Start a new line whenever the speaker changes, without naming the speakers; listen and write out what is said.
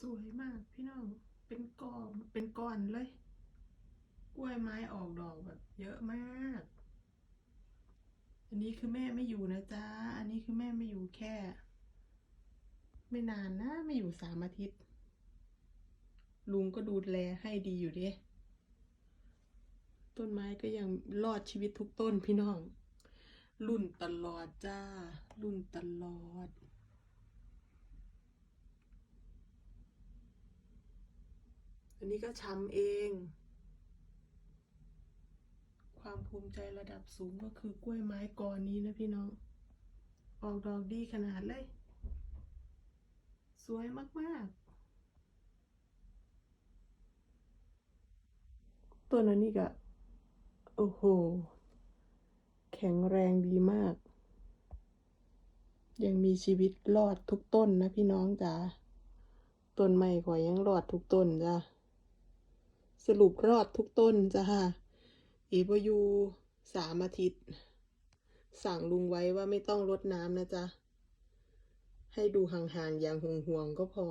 สวยมากพี่น้อง เป็นกอเป็นก้อนเลย กล้วยไม้ออกดอกแบบ เยอะมาก อันนี้คือแม่ไม่อยู่นะจ๊ะ อันนี้คือแม่ไม่อยู่แค่ ไม่นานนะไม่อยู่สามอาทิตย์ ลุงก็ดูแลให้ดีอยู่ด้ต้นไม้ก็ยังรอดชีวิตทุกต้นพี่น้องรุ่นตลอดจ้า รุ่นตลอดันนี้ก็ช้ำเอง ความภูมิใจระดับสูงก็คือกล้วยไม้กอนี้นะพี่น้อง ออกดอกดีขนาดเลย สวยมาก ๆ ต้นอันนี้ก็ โอ้โห แข็งแรงดีมาก ยังมีชีวิตรอดทุกต้นนะพี่น้องจ๋าต้นไม้ข่อยยังรอดทุกต้นจ้ะ สรุปรอดทุกต้นจ้ะอีบอยูสามอาทิตย์ สั่งลุงไว้ว่าไม่ต้องรดน้ำนะจ๊ะ ให้ดูห่างๆอย่างห่วงๆก็พอ